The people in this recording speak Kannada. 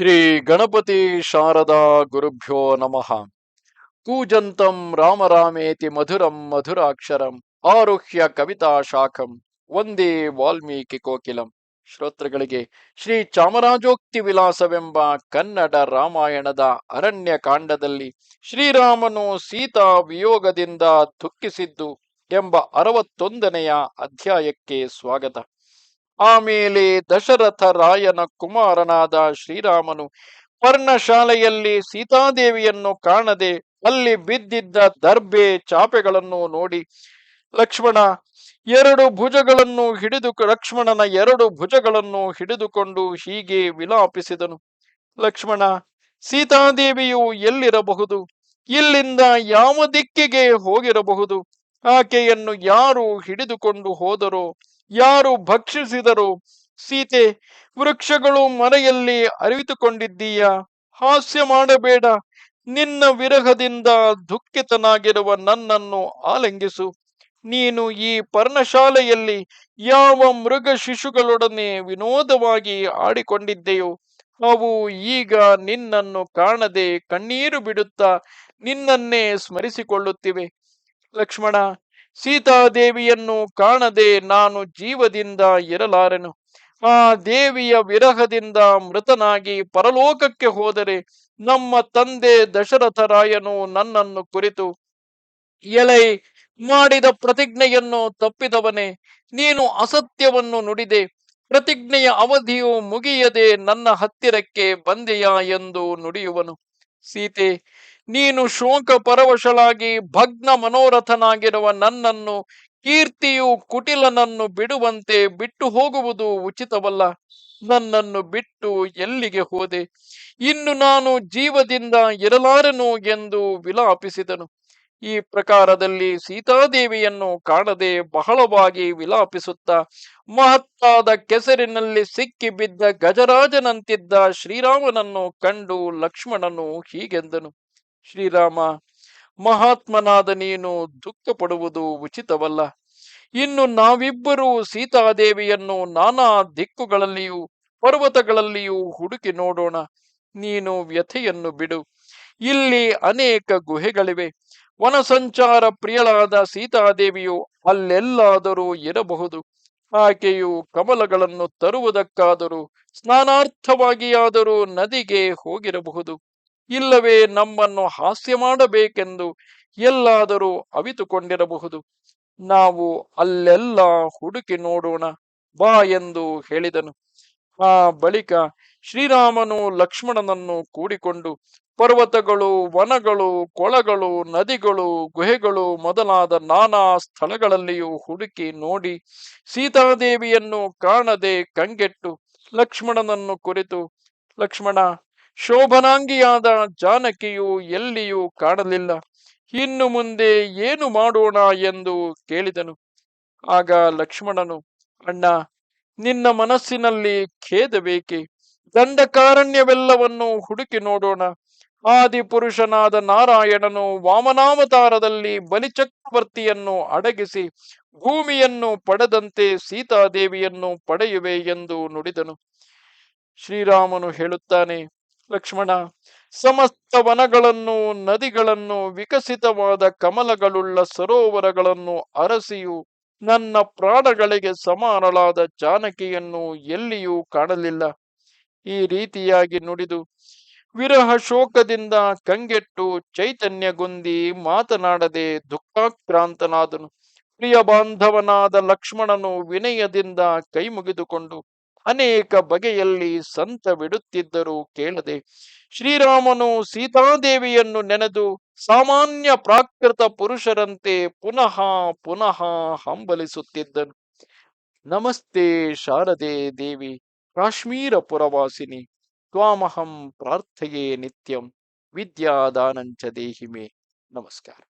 ಶ್ರೀ ಗಣಪತಿ ಶಾರದಾ ಗುರುಭ್ಯೋ ನಮಃ. ಕೂಜಂತಂ ರಾಮ ರಾಮೇತಿ ಮಧುರಂ ಮಧುರಾಕ್ಷರಂ ಆರುಹ್ಯ ಕವಿತಾ ಶಾಖಂ ಒಂದೇ ವಾಲ್ಮೀಕಿ ಕೋಕಿಲಂ. ಶ್ರೋತೃಗಳಿಗೆ ಶ್ರೀ ಚಾಮರಾಜೋಕ್ತಿ ವಿಲಾಸವೆಂಬ ಕನ್ನಡ ರಾಮಾಯಣದ ಅರಣ್ಯ ಕಾಂಡದಲ್ಲಿ ಶ್ರೀರಾಮನು ಸೀತಾ ವಿಯೋಗದಿಂದ ದುಃಖಿಸಿದ್ದು ಎಂಬ ಅರವತ್ತೊಂದನೆಯ ಅಧ್ಯಾಯಕ್ಕೆ ಸ್ವಾಗತ. ಆಮೇಲೆ ದಶರಥ ರಾಯನ ಕುಮಾರನಾದ ಶ್ರೀರಾಮನು ಪರ್ಣಶಾಲೆಯಲ್ಲಿ ಸೀತಾದೇವಿಯನ್ನು ಕಾಣದೆ ಅಲ್ಲಿ ಬಿದ್ದಿದ್ದ ದರ್ಬೆ ಚಾಪೆಗಳನ್ನು ನೋಡಿ, ಲಕ್ಷ್ಮಣ, ಎರಡು ಭುಜಗಳನ್ನು ಹಿಡಿದು ಲಕ್ಷ್ಮಣನ ಎರಡು ಭುಜಗಳನ್ನು ಹಿಡಿದುಕೊಂಡು ಹೀಗೆ ವಿಲಾಪಿಸಿದನು. ಲಕ್ಷ್ಮಣ, ಸೀತಾದೇವಿಯು ಎಲ್ಲಿರಬಹುದು? ಇಲ್ಲಿಂದ ಯಾವ ದಿಕ್ಕಿಗೆ ಹೋಗಿರಬಹುದು? ಆಕೆಯನ್ನು ಯಾರು ಹಿಡಿದುಕೊಂಡು ಹೋದರೋ ಯಾರು ಭಕ್ಷಿಸಿದರು, ಸೀತೆ, ವೃಕ್ಷಗಳು ಮರೆಯಲ್ಲಿ ಅರಿತುಕೊಂಡಿದ್ದೀಯ? ಹಾಸ್ಯ ಮಾಡಬೇಡ. ನಿನ್ನ ವಿರಹದಿಂದ ದುಃಖಿತನಾಗಿರುವ ನನ್ನನ್ನು ಆಲಂಗಿಸು. ನೀನು ಈ ಪರ್ಣಶಾಲೆಯಲ್ಲಿ ಯಾವ ಮೃಗ ಶಿಶುಗಳೊಡನೆ ವಿನೋದವಾಗಿ ಆಡಿಕೊಂಡಿದ್ದೆಯೋ, ಅವು ಈಗ ನಿನ್ನನ್ನು ಕಾಣದೆ ಕಣ್ಣೀರು ಬಿಡುತ್ತಾ ನಿನ್ನನ್ನೇ ಸ್ಮರಿಸಿಕೊಳ್ಳುತ್ತಿವೆ. ಲಕ್ಷ್ಮಣ ಸೀತಾದೇವಿಯನ್ನು ಕಾಣದೆ ನಾನು ಜೀವದಿಂದ ಇರಲಾರೆನು? ಆ ದೇವಿಯ ವಿರಹದಿಂದ ಮೃತನಾಗಿ ಪರಲೋಕಕ್ಕೆ ಹೋದರೆ ನಮ್ಮ ತಂದೆ ದಶರಥರಾಯನು ನನ್ನನ್ನು ಕುರಿತು, ಎಲೈ, ಮಾಡಿದ ಪ್ರತಿಜ್ಞೆಯನ್ನು ತಪ್ಪಿದವನೇ, ನೀನು ಅಸತ್ಯವನ್ನು ನುಡಿದೆ, ಪ್ರತಿಜ್ಞೆಯ ಅವಧಿಯು ಮುಗಿಯದೆ ನನ್ನ ಹತ್ತಿರಕ್ಕೆ ಬಂದೆಯಾ ಎಂದು ನುಡಿಯುವನು. ಸೀತೆ ನೀನು ಶೋಕ ಪರವಶಳಾಗಿ ಭಗ್ನ ಮನೋರಥನಾಗಿರುವ ನನ್ನನ್ನು, ಕೀರ್ತಿಯು ಕುಟಿಲನನ್ನು ಬಿಡುವಂತೆ ಬಿಟ್ಟು ಹೋಗುವುದು ಉಚಿತವಲ್ಲ. ನನ್ನನ್ನು ಬಿಟ್ಟು ಎಲ್ಲಿಗೆ ಹೋದೆ? ಇನ್ನು ನಾನು ಜೀವದಿಂದ ಇರಲಾರನು ಎಂದು ವಿಲಾಪಿಸಿದನು. ಈ ಪ್ರಕಾರದಲ್ಲಿ ಸೀತಾದೇವಿಯನ್ನು ಕಾಣದೆ ಬಹಳವಾಗಿ ವಿಲಾಪಿಸುತ್ತಾ, ಮಹತ್ತಾದ ಕೆಸರಿನಲ್ಲಿ ಸಿಕ್ಕಿ ಬಿದ್ದ ಗಜರಾಜನಂತಿದ್ದ ಶ್ರೀರಾಮನನ್ನು ಕಂಡು ಲಕ್ಷ್ಮಣನು ಹೀಗೆಂದನು. ಶ್ರೀರಾಮ, ಮಹಾತ್ಮನಾದ ನೀನು ದುಃಖ ಪಡುವುದು ಉಚಿತವಲ್ಲ. ಇನ್ನು ನಾವಿಬ್ಬರೂ ಸೀತಾದೇವಿಯನ್ನು ನಾನಾ ದಿಕ್ಕುಗಳಲ್ಲಿಯೂ, ಪರ್ವತಗಳಲ್ಲಿಯೂ ಹುಡುಕಿ ನೋಡೋಣ. ನೀನು ವ್ಯಥೆಯನ್ನು ಬಿಡು. ಇಲ್ಲಿ ಅನೇಕ ಗುಹೆಗಳಿವೆ. ವನಸಂಚಾರ ಪ್ರಿಯಳಾದ ಸೀತಾದೇವಿಯು ಅಲ್ಲೆಲ್ಲಾದರೂ ಇರಬಹುದು. ಆಕೆಯು ಕಮಲಗಳನ್ನು ತರುವುದಕ್ಕಾದರೂ, ಸ್ನಾನಾರ್ಥವಾಗಿಯಾದರೂ ನದಿಗೆ ಹೋಗಿರಬಹುದು. ಇಲ್ಲವೇ ನಮ್ಮನ್ನು ಹಾಸ್ಯ ಮಾಡಬೇಕೆಂದು ಎಲ್ಲಾದರೂ ಅವಿತುಕೊಂಡಿರಬಹುದು. ನಾವು ಅಲ್ಲೆಲ್ಲ ಹುಡುಕಿ ನೋಡೋಣ ಬಾ ಎಂದು ಹೇಳಿದನು. ಆ ಬಳಿಕ ಶ್ರೀರಾಮನು ಲಕ್ಷ್ಮಣನನ್ನು ಕೂಡಿಕೊಂಡು ಪರ್ವತಗಳು, ವನಗಳು, ಕೊಳಗಳು, ನದಿಗಳು, ಗುಹೆಗಳು ಮೊದಲಾದ ನಾನಾ ಸ್ಥಳಗಳಲ್ಲಿಯೂ ಹುಡುಕಿ ನೋಡಿ ಸೀತಾದೇವಿಯನ್ನು ಕಾಣದೆ ಕಂಗೆಟ್ಟು ಲಕ್ಷ್ಮಣನನ್ನು ಕುರಿತು, ಲಕ್ಷ್ಮಣ ಶೋಭನಾಂಗಿಯಾದ ಜಾನಕಿಯು ಎಲ್ಲಿಯೂ ಕಾಣಲಿಲ್ಲ ಇನ್ನು ಮುಂದೆ ಏನು ಮಾಡೋಣ ಎಂದು ಕೇಳಿದನು. ಆಗ ಲಕ್ಷ್ಮಣನು, ಅಣ್ಣ, ನಿನ್ನ ಮನಸ್ಸಿನಲ್ಲಿ ಖೇದಬೇಕೆ? ದಂಡಕಾರಣ್ಯವೆಲ್ಲವನ್ನು ಹುಡುಕಿ ನೋಡೋಣ. ಆದಿಪುರುಷನಾದ ನಾರಾಯಣನು ವಾಮನಾವತಾರದಲ್ಲಿ ಬಲಿಚಕ್ರವರ್ತಿಯನ್ನು ಅಡಗಿಸಿ ಭೂಮಿಯನ್ನು ಪಡೆದಂತೆ ಸೀತಾದೇವಿಯನ್ನು ಪಡೆಯುವೆ ಎಂದು ನುಡಿದನು. ಶ್ರೀರಾಮನು ಹೇಳುತ್ತಾನೆ ಲಕ್ಷ್ಮಣ, ಸಮಸ್ತ ವನಗಳನ್ನು, ನದಿಗಳನ್ನು, ವಿಕಸಿತವಾದ ಕಮಲಗಳುಳ್ಳ ಸರೋವರಗಳನ್ನು ಅರಸಿಯು, ನನ್ನ ಪ್ರಾಣಗಳಿಗೆ ಸಮಾನಳಾದ ಜಾನಕಿಯನ್ನು ಎಲ್ಲಿಯೂ ಕಾಣಲಿಲ್ಲ. ಈ ರೀತಿಯಾಗಿ ನುಡಿದು ವಿರಹ ಶೋಕದಿಂದ ಕಂಗೆಟ್ಟು ಚೈತನ್ಯಗೊಂದಿ ಮಾತನಾಡದೆ ದುಃಖಾಕ್ರಾಂತನಾದನು. ಪ್ರಿಯ ಬಾಂಧವನಾದ ಲಕ್ಷ್ಮಣನು ವಿನಯದಿಂದ ಕೈ ಮುಗಿದುಕೊಂಡು ಅನೇಕ ಬಗೆಯಲ್ಲಿ ಸಂತ ಬಿಡುತ್ತಿದ್ದರೂ ಕೇಳದೆ ಶ್ರೀರಾಮನು ಸೀತಾದೇವಿಯನ್ನು ನೆನೆದು ಸಾಮಾನ್ಯ ಪ್ರಾಕೃತ ಪುರುಷರಂತೆ ಪುನಃ ಪುನಃ ಹಂಬಲಿಸುತ್ತಿದ್ದನು. ನಮಸ್ತೆ ಶಾರದೆ ದೇವಿ ಕಾಶ್ಮೀರ ಪುರವಾಸಿನಿ ತ್ವಾಮಹಂ ಪ್ರಾರ್ಥಯೇ ನಿತ್ಯಂ, ವಿದ್ಯಾದಾನಂಚ ದೇಹಿಮೆ. ನಮಸ್ಕಾರ.